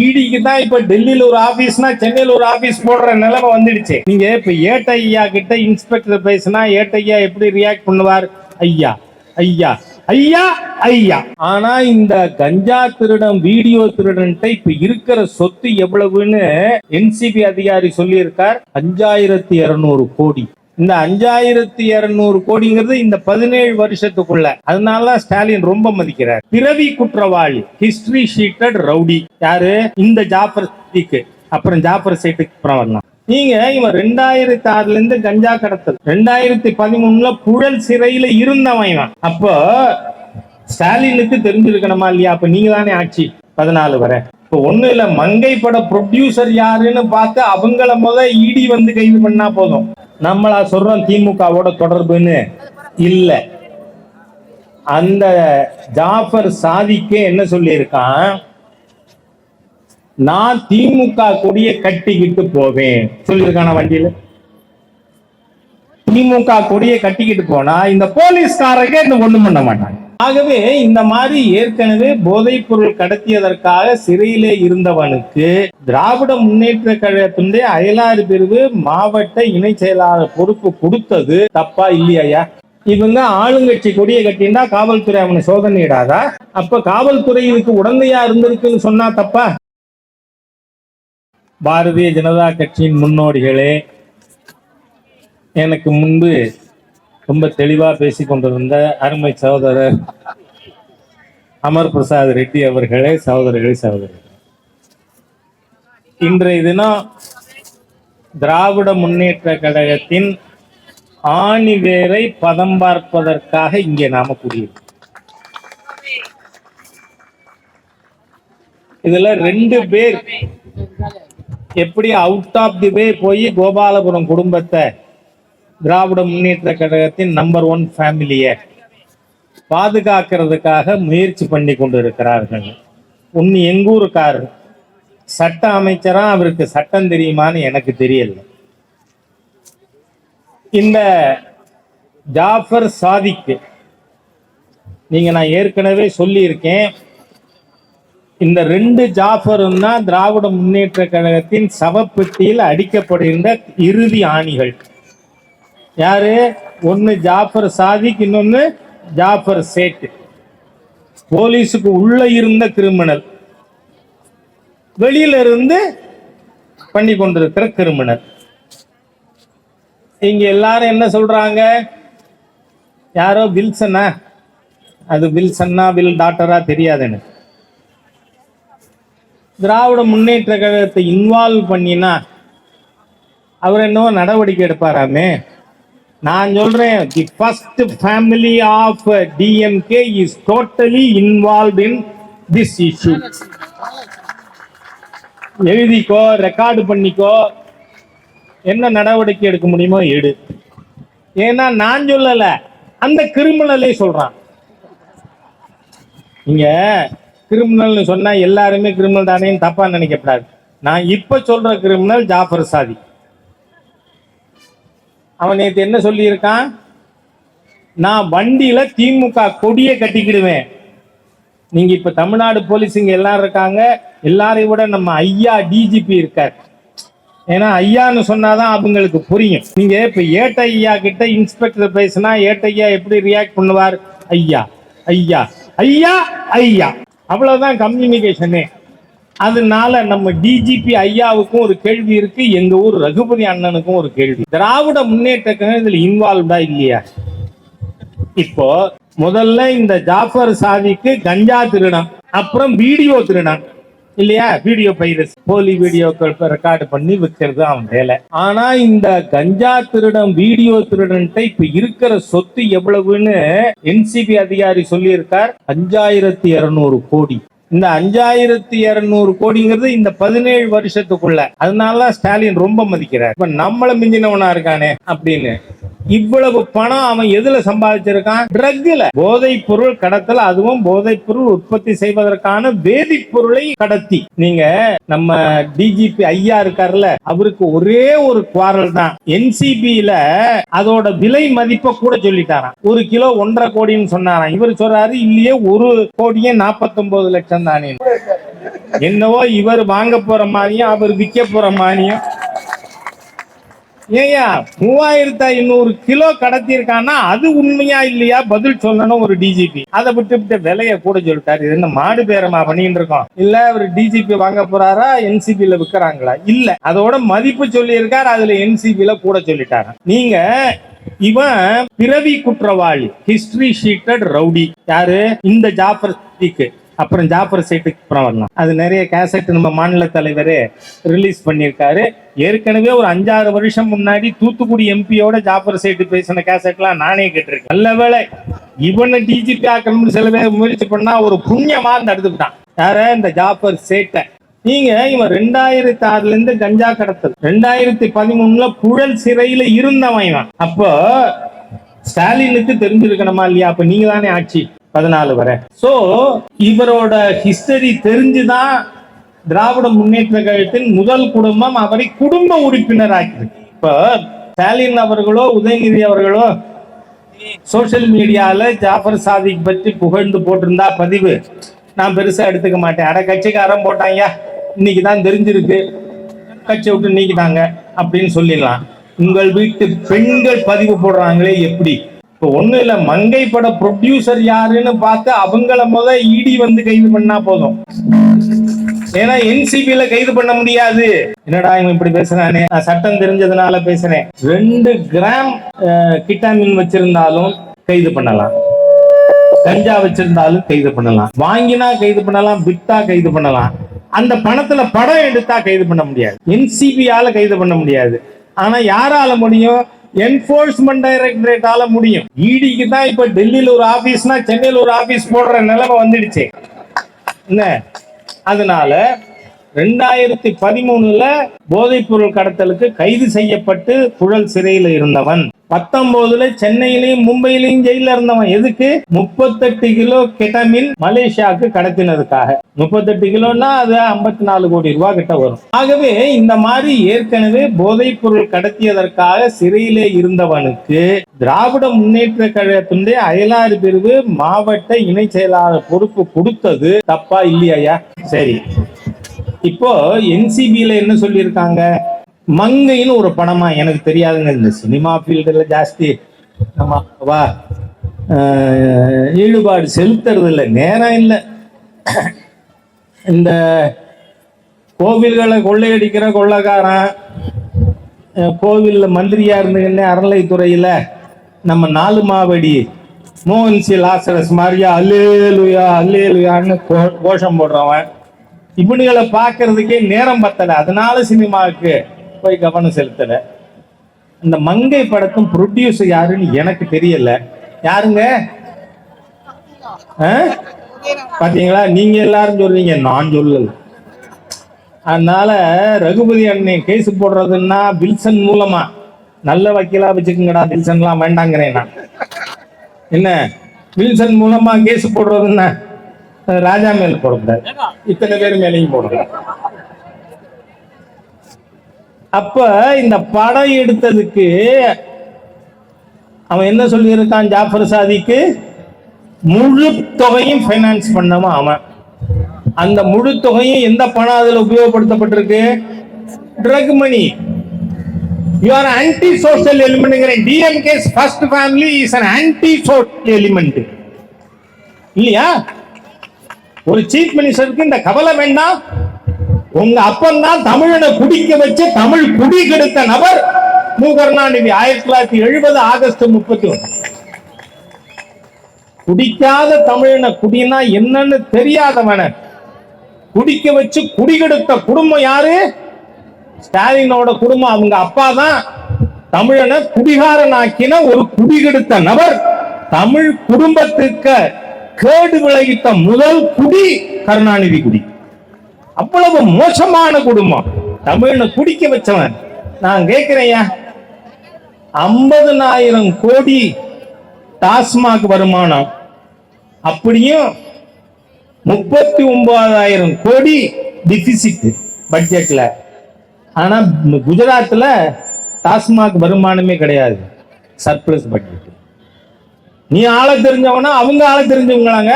ஈடிக்கு தான் இப்ப டெல்லியில ஒரு ஆபீஸ்னா சென்னையில ஒரு ஆபீஸ் போடுற நிலைமை வந்துடுச்சு. நீங்க இப்ப ஏட்ட ஐயா கிட்ட இன்ஸ்பெக்டர் பேசினா ஏட்டையா எப்படி ரியாக்ட் பண்ணுவார்? ஐயா ஐயா ஐயா ஐயா. ஆனா இந்த கஞ்சா திருடன் வீடியோ திருடன்ட்ட இப்ப இருக்கிற சொத்து எவ்வளவுன்னு என்சிபி அதிகாரி சொல்லியிருக்கார். அஞ்சாயிரத்தி இருநூறு கோடி. இந்த அஞ்சாயிரத்தி இருநூறு கோடிங்கிறது இந்த பதினேழு வருஷத்துக்குள்ள. அதனால ஸ்டாலின் ரொம்ப மதிக்கிறார். பிறவி குற்றவாளி ஹிஸ்டரி ஷீட்டட் ரவுடி யாரு? இந்த ஜாஃபர் சீக்கு அப்புறம் ஜாஃபர் சீட்டுக்கு அப்புறம் வரலாம். நீங்க இவன் ரெண்டாயிரத்தி ஆறுல இருந்து கஞ்சா கடத்தல். ரெண்டாயிரத்தி பதிமூணுல புழல் சிறையில இருந்தவன் இவன். அப்போ ஸ்டாலினுக்கு தெரிஞ்சிருக்கணுமா இல்லையா? அப்ப நீங்க தானே ஆட்சி பதினாலு வரை. இப்போ ஒண்ணு இல்ல மங்கை பட ப்ரொடியூசர் யாருன்னு பார்த்து அவங்கள முத இடி வந்து கைது பண்ணா போதும். நம்மளா சொல்றோம் திமுகவோட தொடர்புன்னு. இல்ல. அந்த ஜாஃபர் சாதிக்கே என்ன சொல்லியிருக்கான்? நான் திமுக கொடியை கட்டிக்கிட்டு போவேன். சொல்லியிருக்கான வண்டியில? திமுக கொடியை கட்டிக்கிட்டு போனா இந்த போலீஸ்காரங்க இன்னும் ஒண்ணும் பண்ண மாட்டாங்க. ஆகவே இந்த மாதிரி ஏற்கனவே போதைப் பொருள் கடத்தியதற்காக சிறையிலே இருந்தவனுக்கு திராவிட முன்னேற்ற கழகத்தினுடைய அயலாறு பிரிவு மாவட்ட இணை செயலாளர் பொறுப்பு கொடுத்தது. தப்பா இல்லையா? இவங்க ஆளுங்கட்சி கொடியை கட்டினா காவல்துறை அவனை சோதனையிடாதா அப்ப காவல்துறை இதுக்கு உடந்தையா இருந்திருக்குன்னு சொன்னா தப்பா? பாரதிய ஜனதா கட்சியின் முன்னோடிகளே எனக்கு முன்பு ரொம்ப தெளிவா பேசிக் கொண்டிருந்த அருமை சகோதரர் அமர் பிரசாத் ரெட்டி அவர்களே சகோதரர்களே சகோதரர்கள் இன்றைய தினம் திராவிட முன்னேற்ற கழகத்தின் ஆணி வேரை பதம் பார்ப்பதற்காக இங்கே நாம கூடியிருக்கோம். இதுல ரெண்டு பேர் எப்படி அவுட் ஆஃப் தி வே போய் கோபாலபுரம் குடும்பத்தை திராவிட முன்னேற்ற கழகத்தின் நம்பர் ஒன் ஃபேமிலியை பாதுகாக்கிறதுக்காக முயற்சி பண்ணி கொண்டு இருக்கிறார்கள் உன் எங்கூருக்கார் சட்ட அமைச்சரா? அவருக்கு சட்டம் தெரியுமான்னு எனக்கு தெரியல. இந்த ஜாஃபர் சாதிக்கு நீங்க நான் ஏற்கனவே சொல்லியிருக்கேன். இந்த ரெண்டு ஜாஃபரும் தான் திராவிட முன்னேற்ற கழகத்தின் சவப்பெட்டியில் அடிக்கப்படுகின்ற இறுதி ஆணிகள். யாரு? ஒன்னு ஜாஃபர் சாதிக் இன்னொன்னு ஜாஃபர் சேட். போலீஸுக்கு உள்ள இருந்த கிரிமினல். வெளியில இருந்து பண்ணி கொண்டிருக்கிற கிரிமினல். இங்க எல்லாரும் என்ன சொல்றாங்க? யாரோ வில்சனா? அது வில்சன்னா வில் டாக்டரா தெரியாது எனக்கு திராவிட முன்னேற்ற கழகத்தை இன்வால்வ் பண்ணினா அவர் என்னவோ நடவடிக்கை எடுப்பாராமே? நான் சொல்றேன் the first family of DMK is totally involve in this issue எழுதிக்கோ record பண்ணிக்கோ என்ன நடவடிக்கை எடுக்க முடியுமோ எடு. ஏன்னா நான் சொல்லல அந்த கிரிமினலே சொல்றான். நீங்க கிரிமினல்னு சொன்னா எல்லாருமே கிரிமினல் தானேன்னு தப்பா நினைக்கக்கூடாது. நான் இப்ப சொல்ற கிரிமினல் ஜாஃபர் சாதி. அவன் நேத்து என்ன சொல்லியிருக்கான்? நான் வண்டியில திமுக கொடியை கட்டிக்கிடுவேன். நீங்க இப்ப தமிழ்நாடு போலீஸுங்க எல்லாரும் இருக்காங்க. எல்லாரையும் விட நம்ம ஐயா டிஜிபி இருக்கார். ஏன்னா ஐயான்னு சொன்னாதான் அவங்களுக்கு புரியும். நீங்க இப்ப ஏட்ட ஐயா கிட்ட இன்ஸ்பெக்டர் பேசினா ஏட்ட ஐயா எப்படி ரியாக்ட் பண்ணுவார்? ஐயா ஐயா ஐயா ஐயா. அவ்வளவுதான் கம்யூனிகேஷனே அதனால நம்ம டிஜிபி ஐயாவுக்கும் ஒரு கேள்வி இருக்கு எங்க ஊர் ரகுபதி அண்ணனுக்கும் ஒரு கேள்வி. திராவிட முன்னேற்ற கழகம் இதுல இன்வால்வ்டா இல்லையா? இப்போ முதல்ல இந்த ஜாஃபர் சாதிக்கு கஞ்சா திருடம் அப்புறம் வீடியோ திருடம் இல்லையா? வீடியோ பைரஸ் போலி வீடியோக்கள் ரெக்கார்டு பண்ணி வைக்கிறது அவன் வேலை. ஆனா இந்த கஞ்சா திருடம் வீடியோ திருடன்ட்ட இப்ப இருக்கிற சொத்து எவ்வளவுன்னு என்சிபி அதிகாரி சொல்லியிருக்கார். அஞ்சாயிரத்தி இருநூறு கோடி. இந்த அஞ்சாயிரத்தி இருநூறு கோடிங்கிறது இந்த பதினேழு வருஷத்துக்குள்ள. அதனால ஸ்டாலின் ரொம்ப மதிக்கிறார். இப்ப நம்மள மிஞ்சினவனா இருக்கானே அப்படின்னு. இவ்வளவு பணம் அவன் எதுல சம்பாதிச்சிருக்கான்? ட்ரக்ல. போதைப் பொருள் கடத்தல அதுவும் போதைப் பொருள் உற்பத்தி செய்வதற்கான வேதிப்பொருளை கடத்தி. நீங்க நம்ம டிஜிபி ஐயா இருக்காருல்ல அவருக்கு ஒரே ஒரு குவாரல் தான். என்சிபியில அதோட விலை மதிப்பை கூட சொல்லிட்டாராம். ஒரு கிலோ ஒன்றரை கோடின்னு சொன்னாராம். இவர் சொல்றாரு இல்லையே ஒரு கோடியே நாற்பத்தொன்பது லட்சம் தானே என்னவோ இவர் வாங்க போற மாதிரியும் அவர் விற்க போற மாதிரியும். ஏய்யா மூவாயிரத்தி ஐநூறு கிலோ கடத்திருக்கான்னா அது உண்மையா இல்லையா? பதில் சொல்லணும் ஒரு டிஜிபி அதை விட்டு விட்டு விலைய கூட சொல்லிட்டாரு. இது என்ன மாடு பேரமா பண்ணிட்டு இருக்கோம்? இல்ல அவர் டிஜிபி வாங்க போறாரா? NCB ல விற்கிறாங்களா இல்ல. அதோட மதிப்பு சொல்லியிருக்காரு அதுல NCB ல கூட சொல்லிட்டாரு. நீங்க இவன் பிறவி குற்றவாளி ஹிஸ்டரி ஷீட்டட் ரவுடி யாரு? இந்த ஜாஃபர் அப்புறம் ஜாஃபர் சைட்டுக்கு அப்புறம் வரலாம் அது நிறைய கேசட் நம்ம மாநில தலைவர் ரிலீஸ் பண்ணியிருக்காரு. ஏற்கனவே ஒரு அஞ்சாறு வருஷம் முன்னாடி தூத்துக்குடி எம்பியோட ஜாஃபர் சைட்டு பேசின கேசட்லாம் நானே கேட்டிருக்கேன். நல்ல வேளை இவனை டிஜிபி ஆக்கணும்னு சில பேர் முயற்சி பண்ணா ஒரு புண்ணியமா தடுத்துக்கிட்டான் யார? இந்த ஜாஃபர் சேட்டை. நீங்க இவன் ரெண்டாயிரத்தி ஆறுல இருந்து கஞ்சா கடத்தல். ரெண்டாயிரத்தி பதிமூணுல புழல் சிறையில இருந்தவன் இவன். அப்போ ஸ்டாலினுக்கு தெரிஞ்சிருக்கணுமா இல்லையா? அப்ப நீங்க தானே ஆட்சி. பதினாலு வரை. ஸோ இவரோட ஹிஸ்டரி தெரிஞ்சுதான் திராவிட முன்னேற்ற கழகத்தின் முதல் குடும்பம் அவரை குடும்ப உறுப்பினர் ஆக்கியிருக்கு இப்போ ஸ்டாலின் அவர்களோ உதயநிதி அவர்களோ சோஷியல் மீடியால ஜாஃபர் சாதிக் பற்றி புகழ்ந்து போட்டிருந்தா பதிவு. நான் பெருசா எடுத்துக்க மாட்டேன். அட கட்சிக்காரன் போட்டாங்க. இன்னைக்கு தான் தெரிஞ்சிருக்கு. கட்சி விட்டு நீக்கிட்டாங்க. அப்படின்னு சொல்லிடலாம். உங்கள் வீட்டு பெண்கள் பதிவு போடுறாங்களே எப்படி? இப்போ ஒண்ணும் இல்ல மங்கை பட ப்ரொடியூசர் யாருன்னு பார்த்து அவங்கள முத இடி வந்து கைது பண்ணா போதும். ஏன்னா என்சிபியில கைது பண்ண முடியாது. என்னடா இவன் இப்படி பேசுறானே? நான் சட்டம் தெரிஞ்சதுனால பேசுறேன். ரெண்டு கிராம் கிட்டாமின் வச்சிருந்தாலும் கைது பண்ணலாம். கஞ்சா வச்சிருந்தாலும் கைது பண்ணலாம். வாங்கினா கைது பண்ணலாம் விட்டா கைது பண்ணலாம். அந்த பணத்துல படம் எடுத்தா கைது பண்ண முடியாது. என்சிபியால கைது பண்ண முடியாது. ஆனா யாரால முடியும்? என்போர்ஸ்மெண்ட் டைரக்டரேட்டால முடியும். இடிக்கு தான் இப்ப டெல்லியில ஒரு ஆபீஸ்னா சென்னையில ஒரு ஆபீஸ் போடுற நிலைமை வந்துடுச்சு. என்ன? அதனால ரெண்டாயிரத்தி பதிமூணுல போதைப் பொருள் கடத்தலுக்கு கைது செய்யப்பட்டு புழல் சிறையில் இருந்தவன். பத்தொன்பதுல சென்னையிலையும் மும்பையிலையும் ஜெயில இருந்தவன் எதுக்கு? முப்பத்தெட்டு கிலோ கெட்டமின் மலேசியாவுக்கு கடத்தினதுக்காக. முப்பத்தெட்டு கிலோன்னா அது ஐம்பத்தி நாலு கோடி ரூபாய் கிட்ட வரும். ஆகவே இந்த மாதிரி ஏற்கனவே போதைப் பொருள் கடத்தியதற்காக சிறையிலே இருந்தவனுக்கு திராவிட முன்னேற்ற கழகத்தினுடைய அயலாறு பிரிவு மாவட்ட இணை செயலாளர் பொறுப்பு கொடுத்தது தப்பா இல்லையா சரி. இப்போ என்சிபியில என்ன சொல்லியிருக்காங்க? மங்கைன்னு ஒரு படமா எனக்கு தெரியாதுங்க இந்த சினிமா ஃபீல்டில் ஜாஸ்தி நம்ம வா ஈடுபாடு செலுத்துறது இல்லை நேரம் இல்லை. இந்த கோவில்களை கொள்ளையடிக்கிற கொள்ளைக்காரன் கோவிலில் மந்திரியா இருந்துங்கன்னு அறநிலைத்துறையில் நம்ம நாலு மாவடி மோகன் சி. லாசரஸ் மாதிரியா அல்லேலுயா அல்லேலுயான்னு கோஷம் போடுறவன். இப்படிகளை பார்க்கறதுக்கே நேரம் பத்தலை. அதனால சினிமாவுக்கு போய் கவனம் செலுத்தலை. இந்த மங்கை படத்தும் ப்ரொடியூசர் யாருன்னு எனக்கு தெரியல. யாருங்க? பாத்தீங்களா? நீங்க எல்லாரும் சொல்றீங்க நான் சொல்லல. அதனால ரகுபதி அண்ணன் கேஸ் போடுறதுன்னா வில்சன் மூலமா. நல்ல வக்கீலா வச்சுக்கோங்கடா வில்சன்லாம் வேண்டாங்கிறேன் நான். என்ன? வில்சன் மூலமா கேஸ் போடுறதுன்னா ராஜா மேல் போடக்கூடாது இத்தனை பேர் மேலேயும் போடக்கூடாது அப்ப இந்த படம் எடுத்ததுக்கு அவன் என்ன சொல்லியிருக்கான்? ஜாஃபர் சாதிக்கு முழு தொகையும் ஃபைனான்ஸ் பண்ணவன் அவன். அந்த முழு தொகையும் எந்த பணம் அதில் உபயோகப்படுத்தப்பட்டிருக்கு? Drug money you are anti social எலிமெண்ட்ங்கிறேன் DMK first family is an anti social element இல்லையா? ஒரு சீஃப் மினிஸ்டருக்கு இந்த கவலை வேண்டாம். உங்க அப்பன் தான் தமிழனை குடிக்க வச்சு தமிழ் குடி கெடுத்த நபர் மு கருணாநிதி ஆயிரத்தி தொள்ளாயிரத்தி எழுபது ஆகஸ்ட் முப்பத்தி ஒன்று. குடிக்காத தமிழனை குடினா என்னன்னு தெரியாதவன. குடிக்க வச்சு குடிகெடுத்த குடும்பம் யாரு? ஸ்டாலினோட குடும்பம் அவங்க அப்பா தான் தமிழனை குடிகாரனாக்கின ஒரு குடிகெடுத்த நபர் தமிழ் குடும்பத்துக்கு கேடு விளைவித்த முதல் குடி கருணாநிதி குடி. அவ்வளவு மோசமான குடும்பம். தமிழனை குடிக்க வச்சவன். நான் கேட்கிறேயா ஐம்பதனாயிரம் கோடி டாஸ்மாக் வருமானம். அப்படியும் முப்பத்தி ஒன்பதாயிரம் கோடி டிபிசிட் பட்ஜெட்ல ஆனா குஜராத்தில் டாஸ்மாக் வருமானமே கிடையாது. சர்ப்ளஸ் பட்ஜெட் நீ ஆள தெரிஞ்சவனா அவங்க ஆள தெரிஞ்சவங்களாங்க.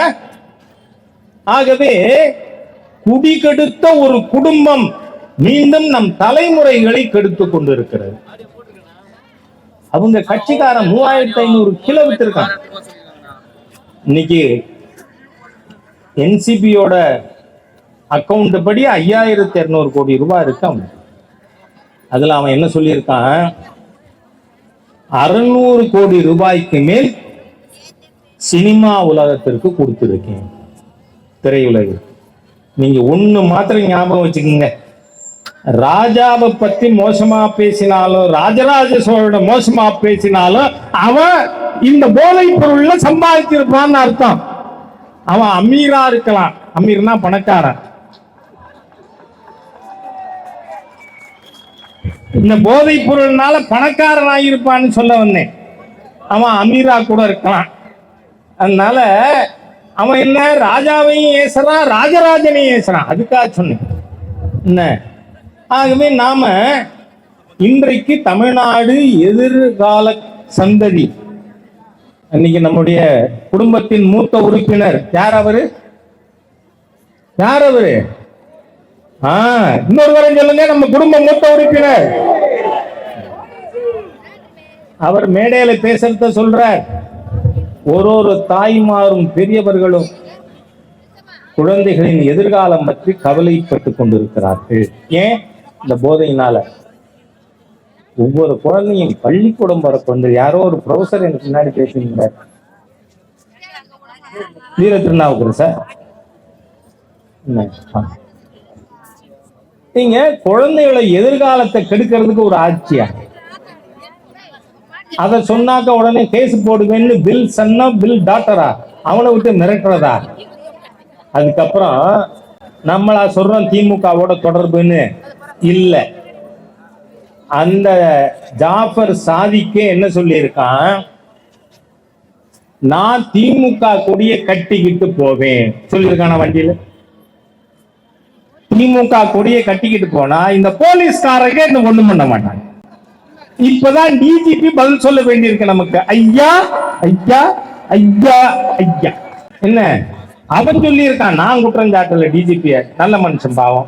ஆகவே குடி கெடுத்த ஒரு குடும்பம் மீண்டும் நம் தலைமுறைகளை கெடுத்து கொண்டிருக்கிறது. அவங்க கட்சிக்காரன் மூவாயிரத்தி ஐநூறு கிலோ வித்திருக்கான். இன்னைக்கு என்சிபியோட அக்கௌண்ட் படி ஐயாயிரத்தி இருநூறு கோடி ரூபாய் இருக்கு அவன் அதுல அவன் என்ன சொல்லியிருக்கான்? அறுநூறு கோடி ரூபாய்க்கு மேல் சினிமா உலகத்திற்கு கொடுத்துருக்கேன். திரையுலகிற்கு. நீங்க ஒண்ணு மாத்திரம் ஞாபகம் வச்சுக்கோங்க. ராஜாவை பத்தி மோசமா பேசினாலும் ராஜராஜ சோழோட மோசமா பேசினாலும் அவன் இந்த போதைப் பொருள்ல சம்பாதிச்சிருப்பான்னு அர்த்தம். அவன் அமீரா இருக்கலாம். அமீர்னா பணக்காரன். இந்த போதைப் பொருள்னால பணக்காரன் ஆகியிருப்பான்னு சொல்ல வந்தேன். அவன் அமீரா கூட இருக்கலாம். அதனால அவன் என்ன? ராஜாவையும் ஏசுறான் ராஜராஜனையும் ஏசுறான். அதுக்காக சொன்னேன். என்ன? ஆகவே நாம இன்றைக்கு தமிழ்நாடு எதிர்கால சந்ததி. இன்னைக்கு நம்முடைய குடும்பத்தின் மூத்த உறுப்பினர் யார் அவரு? யார் அவரு? ஆ இன்னொரு வரம் சொல்லுங்க நம்ம குடும்ப மூத்த உறுப்பினர். அவர் மேடையில பேசுறத சொல்றார். ஒரு ஒரு தாய்மாரும் பெரியவர்களும் குழந்தைகளின் எதிர்காலம் பற்றி கவலைப்பட்டு கொண்டிருக்கிறார்கள். ஏன்? இந்த போதையினால. ஒவ்வொரு குழந்தையும் பள்ளிக்கூடம் வரக்கொண்டு யாரோ ஒரு ப்ரொஃபசர் எனக்கு முன்னாடி பேசுனீங்க வீர திருநாவுக்கு சார். ஆ. நீங்க குழந்தைகளை எதிர்காலத்தை கெடுக்கிறதுக்கு ஒரு ஆட்சியா? அதை சொன்னாக்க உடனே கேஸ் போடுவேன்னு பில் சன்னா பில் டாக்டரா அவனை விட்டு மிரட்டுறதா? அதுக்கப்புறம் நம்மளா சொல்றோம் திமுகவோட தொடர்புன்னு. இல்ல. அந்த ஜாஃபர் சாதிக்கே என்ன சொல்லியிருக்கான்? நான் திமுக கொடியை கட்டிக்கிட்டு போவேன். சொல்லியிருக்கான வண்டியில? திமுக கொடியை கட்டிக்கிட்டு போனா இந்த போலீஸ்காரங்க இந்த ஒண்ணும் பண்ண மாட்டாங்க. இப்பதான் டிஜிபி பதில் சொல்ல வேண்டியிருக்கு நமக்கு. ஐயா ஐயா ஐயா ஐயா. என்ன? அவன் சொல்லியிருக்கான் நான் குற்றம் சாட்டல டிஜிபிய நல்ல மனுஷன் பாவம்.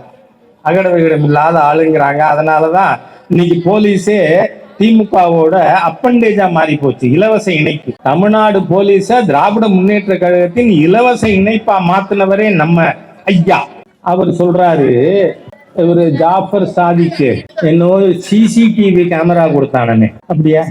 அகட விகடம் இல்லாத ஆளுங்கிறாங்க. அதனாலதான் இன்னைக்கு போலீஸே திமுகவோட அப்பண்டேஜா மாறி போச்சு இலவச இணைப்பு. தமிழ்நாடு போலீஸ திராவிட முன்னேற்ற கழகத்தின் இலவச இணைப்பா மாத்தினவரே நம்ம ஐயா. அவர் சொல்றாரு இவரு ஜாஃபர் சாதிக்கு என்னோட சிசிடிவி கேமரா கொடுத்தானே. அப்படியா?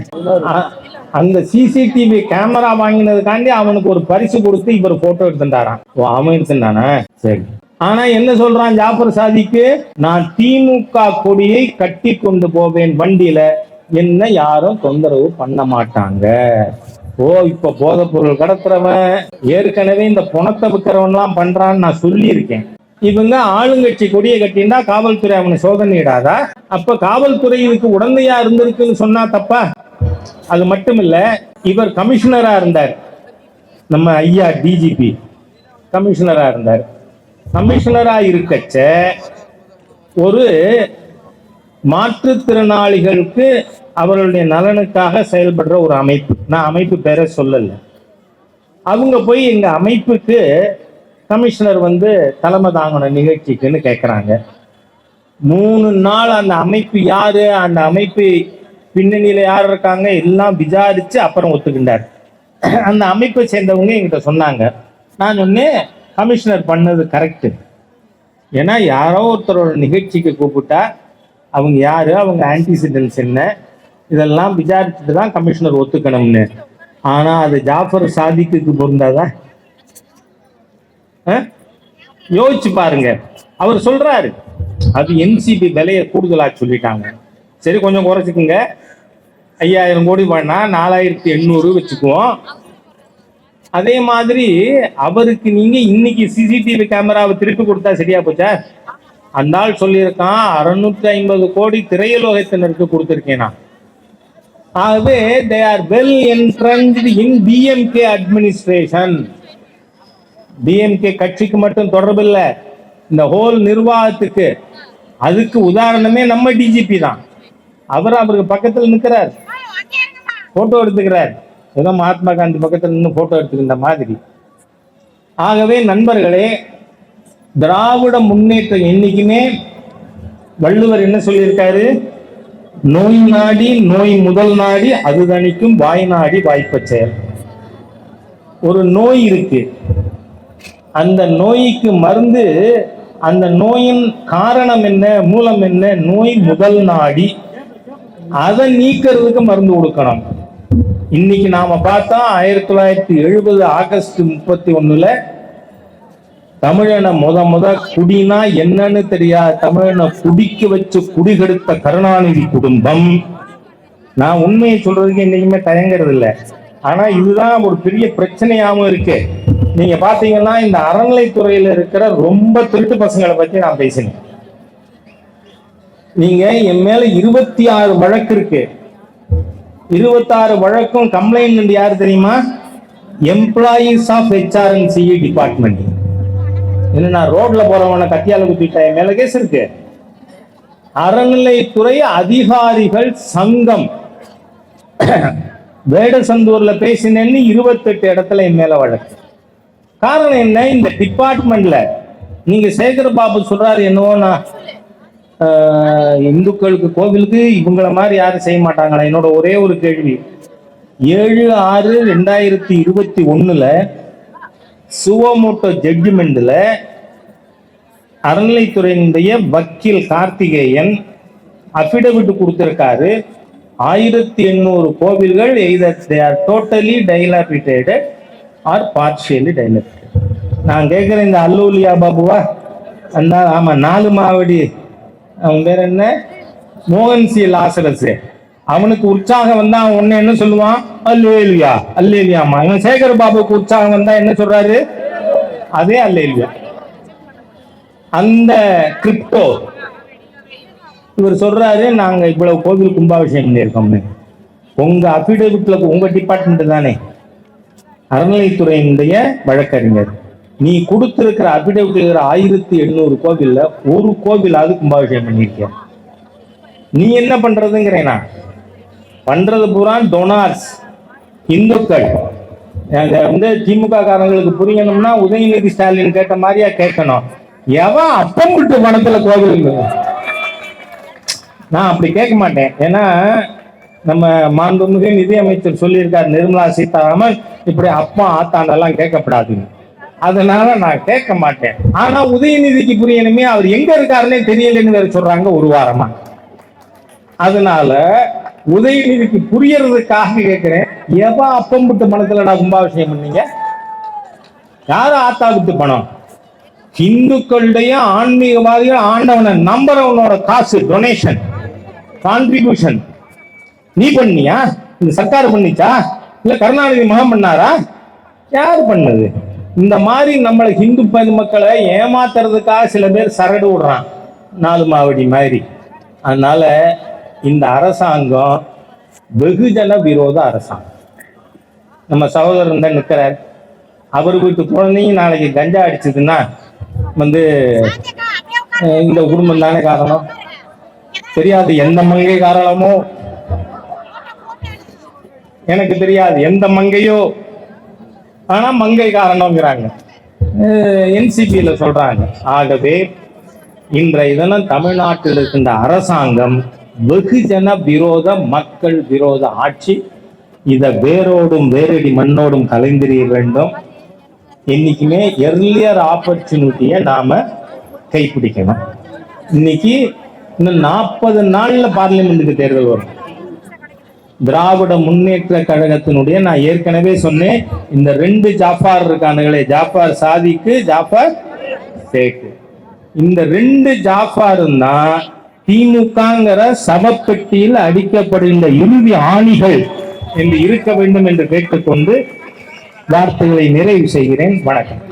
அந்த சிசிடிவி கேமரா வாங்கினதுக்காண்டி அவனுக்கு ஒரு பரிசு கொடுத்து இவர் போட்டோ எடுத்துட்டாரான் ஓ அவன் எடுத்துட்டானா? சரி. ஆனா என்ன சொல்றான் ஜாஃபர் சாதிக்கு? நான் திமுக கொடியை கட்டி கொண்டு போவேன் வண்டியில. என்ன யாரும் தொந்தரவு பண்ண மாட்டாங்க. ஓ இப்ப போதைப் பொருள் கடத்துறவன். ஏற்கனவே இந்த பணத்தை விற்கிறவன் எல்லாம் பண்றான்னு நான் சொல்லியிருக்கேன். இவங்க ஆளுங்கட்சி கொடியை கட்டினா காவல்துறை அவனை சோதனையிடாதா அப்ப காவல்துறை இதுக்கு உடந்தையா இருந்திருக்குன்னு சொன்னா தப்பா? அது மட்டும் இல்ல இவர் கமிஷனரா இருந்தார். நம்ம ஐயா டிஜிபி கமிஷனரா இருந்தார். கமிஷனரா இருக்கச்ச ஒரு மாற்றுத்திறனாளிகளுக்கு அவர்களுடைய நலனுக்காக செயல்படுற ஒரு அமைப்பு. நான் அமைப்பு பேரை சொல்லல. அவங்க போய் எங்க அமைப்புக்கு கமிஷனர் வந்து தலைமை தாங்கின நிகழ்ச்சிக்குன்னு கேட்குறாங்க மூணு நாள் அந்த அமைப்பு யாரு அந்த அமைப்பு பின்னணியில யார் இருக்காங்க எல்லாம் விசாரிச்சு அப்புறம் ஒத்துக்கிட்டார். அந்த அமைப்பை சேர்ந்தவங்க என்கிட்ட சொன்னாங்க. நான் சொன்னேன் கமிஷனர் பண்ணது கரெக்டு ஏன்னா யாரோ ஒருத்தரோட நிகழ்ச்சிக்கு கூப்பிட்டா அவங்க யாரு அவங்க ஆன்டிசிடென்ட்ஸ் என்ன இதெல்லாம் விசாரிச்சுட்டு தான் கமிஷனர் ஒத்துக்கணும்னு. ஆனால் அது ஜாஃபர் சாதிக்கு பொருந்தாதான் யோசிச்சு பாருங்க. அவர் சொல்றாரு. அது என்சிபி விலையை கூடுதலாக சொல்லிட்டாங்க. சரி கொஞ்சம் குறைச்சிக்குங்க. ஐயாயிரம் கோடி வேணா நாலாயிரத்தி எண்ணூறு வச்சுக்குவோம். அதே மாதிரி அவருக்கு நீங்க இன்னைக்கு சிசிடிவி கேமராவை திருப்பி கொடுத்தா சரியா போச்சா? அந்த ஆள் சொல்லியிருக்கான் அறுநூற்றி ஐம்பது கோடி திரையுலோகத்தினருக்கு கொடுத்துருக்கேனா நான். ஆகவே they are well entrenched in DMK administration DMK கட்சிக்கு மட்டும் தொடர்பு இல்லை இந்த ஹோல் நிர்வாகத்துக்கு. அதுக்கு உதாரணமே நம்ம டிஜிபி தான். அவர் அவருக்கு பக்கத்தில் நிற்கிறார் போட்டோ எடுத்துக்கிறார். ஏதோ மகாத்மா காந்தி பக்கத்தில் நின்று போட்டோ எடுத்துக்கின்ற மாதிரி. ஆகவே நண்பர்களே திராவிட முன்னேற்றம் என்னைக்குமே வள்ளுவர் என்ன சொல்லியிருக்காரு? நோய் நாடி நோய் முதல் நாடி அது தணிக்கும் வாய் நாடி வாய்ப்பச் செயல் ஒரு நோய் இருக்கு. அந்த நோய்க்கு மருந்து அந்த நோயின் காரணம் என்ன மூலம் என்ன? நோய் முதல் நாடி. அதை நீக்கிறதுக்கு மருந்து கொடுக்கணும். இன்னைக்கு நாம பார்த்தா ஆயிரத்தி தொள்ளாயிரத்தி எழுபது ஆகஸ்ட் முப்பத்தி ஒண்ணுல தமிழனை முத முத குடினா என்னன்னு தெரியாது தமிழனை குடிக்க வச்சு குடிகெடுத்த கருணாநிதி குடும்பம். நான் உண்மையை சொல்றதுக்கு என்னைக்குமே தயங்குறது இல்லை ஆனா இதுதான் ஒரு பெரிய பிரச்சனையாகவும் இருக்கு. நீங்க பாத்தீங்கன்னா இந்த அறநிலைத்துறையில இருக்கிற ரொம்ப திருட்டு பசங்களை பத்தி நான் பேசினேன் நீங்க என் மேல இருபத்தி ஆறு வழக்கு இருக்கு. இருபத்தாறு வழக்கும் கம்ப்ளைண்ட் யாரு தெரியுமா? எம்ப்ளாயீஸ் ஆஃப் ஹெச்ஆர்என்சிஇ டிபார்ட்மெண்ட் என்ன நான் ரோட்ல போறவனை கத்தியால குத்திட்டேன் என் மேல கேஸ் இருக்கு. அறநிலைத்துறை அதிகாரிகள் சங்கம். வேடசந்தூர்ல பேசினேன்னு இருபத்தெட்டு இடத்துல என் மேல வழக்கு. காரணம் என்ன? இந்த டிபார்ட்மெண்ட்ல நீங்க சேகர் பாபு சொல்றாரு என்னவோ நான் இந்துக்களுக்கு கோவிலுக்கு இவங்கள மாதிரி யாரும் செய்ய மாட்டாங்களா? என்னோட ஒரே ஒரு கேள்வி. ஏழு ஆறு ரெண்டாயிரத்தி இருபத்தி ஒண்ணுல சுவமோட்டோ ஜட்ஜ்மெண்ட்ல அறநிலைத்துறையினுடைய வக்கீல் கார்த்திகேயன் அபிடவிட் கொடுத்திருக்காரு. ஆயிரத்தி எண்ணூறு கோவில்கள் are totally dilapidated or partially dilapidated நான் கேட்குறேன் இந்த அல்லூலியா பாபுவா? அந்த ஆமாம் நாலு மாவடி. அவன் பேர் என்ன? மோகன் சி. லாசரஸ் அவனுக்கு உற்சாகம் வந்தா அவன் ஒண்ணு என்ன சொல்லுவான்? அல்லேலியா. அல்லேலியாமா இவன் சேகர் பாபுக்கு உற்சாகம் வந்தா என்ன சொல்றாரு? அதே அல்லேலியா. அந்த கிரிப்டோ. இவர் சொல்றாரு நாங்க இவ்வளவு கோவில் கும்பாபிஷேகம் பண்ணியிருக்கோம்னு. உங்க அபிடேவிட்ல உங்க டிபார்ட்மெண்ட் தானே. அறநிலைத்துறையினுடைய வழக்கறிஞர். நீ கொடுத்திருக்கிற அபிடேவிட் ஆயிரத்தி எண்ணூறு கோவில்ல ஒரு கோவிலாவது கும்பாபிஷேகம் பண்ணியிருக்க நீ என்ன பண்றதுங்கிறேனா பண்றது பூரா டொனார்ஸ் இந்துக்கள். வந்து திமுக காரங்களுக்கு புரியணும்னா உதயநிதி ஸ்டாலின் கேட்ட மாதிரியா கேட்கணும். எவன் அப்பம் விட்டு பணத்துல கோவில் நான் அப்படி கேட்க மாட்டேன். ஏன்னா நம்ம மாண்புமிகு நிதியமைச்சர் சொல்லியிருக்கார் நிர்மலா சீதாராமன் இப்படி அப்பா ஆத்தாண்டெல்லாம் கேட்கப்படாதுன்னு அதனால நான் கேட்க மாட்டேன். ஆனா உதயநிதிக்கு புரியணுமே அவர் எங்க இருக்காருன்னே தெரியலன்னு வேற சொல்றாங்க ஒரு வாரமா. அதனால உதயநிதிக்கு புரியறதுக்காக கேட்கிறேன். எவா அப்பம் விட்டு பணத்துலடா கும்பாபிஷேகம் பண்ணீங்க? யார ஆத்தா விட்டு பணம்? இந்துக்களுடைய ஆன்மீகவாதிகள் ஆண்டவனை நம்புறவனோட காசு டொனேஷன் கான்ட்ரிபியூஷன் நீ பண்ணியா? இந்த சர்க்கார் பண்ணிச்சா? இல்ல கருணாநிதி மகன் பண்ணாரா? யார் பண்ணது? இந்த மாதிரி நம்மளை ஹிந்து பெருமக்களை ஏமாத்துறதுக்காக சில பேர் சரடு விடுறான். நாலு மாவடி மாதிரி. அதனால இந்த அரசாங்கம் வெகுஜன விரோத அரசாங்கம். நம்ம சகோதரன் தான் நிற்கிறார் அவர் வீட்டு குழந்தையும் நாளைக்கு கஞ்சா அடிச்சதுன்னா வந்து இந்த குடும்பம் தானே காரணம்? தெரியாது எந்த மங்கை காரணமோ எனக்கு தெரியாது. எந்த மங்கையோ? ஆனா மங்கை காரணங்கிறாங்க என்சிபியில சொல்றாங்க. ஆகவே இன்றைய தினம் தமிழ்நாட்டில் இருக்கின்ற அரசாங்கம் வெகுஜன விரோத மக்கள் விரோத ஆட்சி இதை வேரோடும் வேரடி மண்ணோடும் கலைந்தெறிய வேண்டும். என்றைக்குமே எர்லியர் ஆப்பர்ச்சுனிட்டியை நாம கைப்பிடிக்கணும். இன்னைக்கு இன்னும் நாற்பது நாள்ல பார்லிமெண்ட்டுக்கு தேர்தல் வரும். திராவிட முன்னேற்ற கழகத்தினுடைய நான் ஏற்கனவே சொன்னேன் இந்த ரெண்டு ஜாஃபார் இருக்கானுங்களே ஜாஃபார் சாதிக்கு ஜாஃபார் சேக்கு. இந்த ரெண்டு ஜாஃபாரும் தான் திமுகங்கிற சவப்பெட்டியில் அடிக்கப்படுகின்ற இறுதி ஆணிகள் என்று இருக்க வேண்டும் என்று கேட்டுக்கொண்டு வார்த்தைகளை நிறைவு செய்கிறேன். வணக்கம்.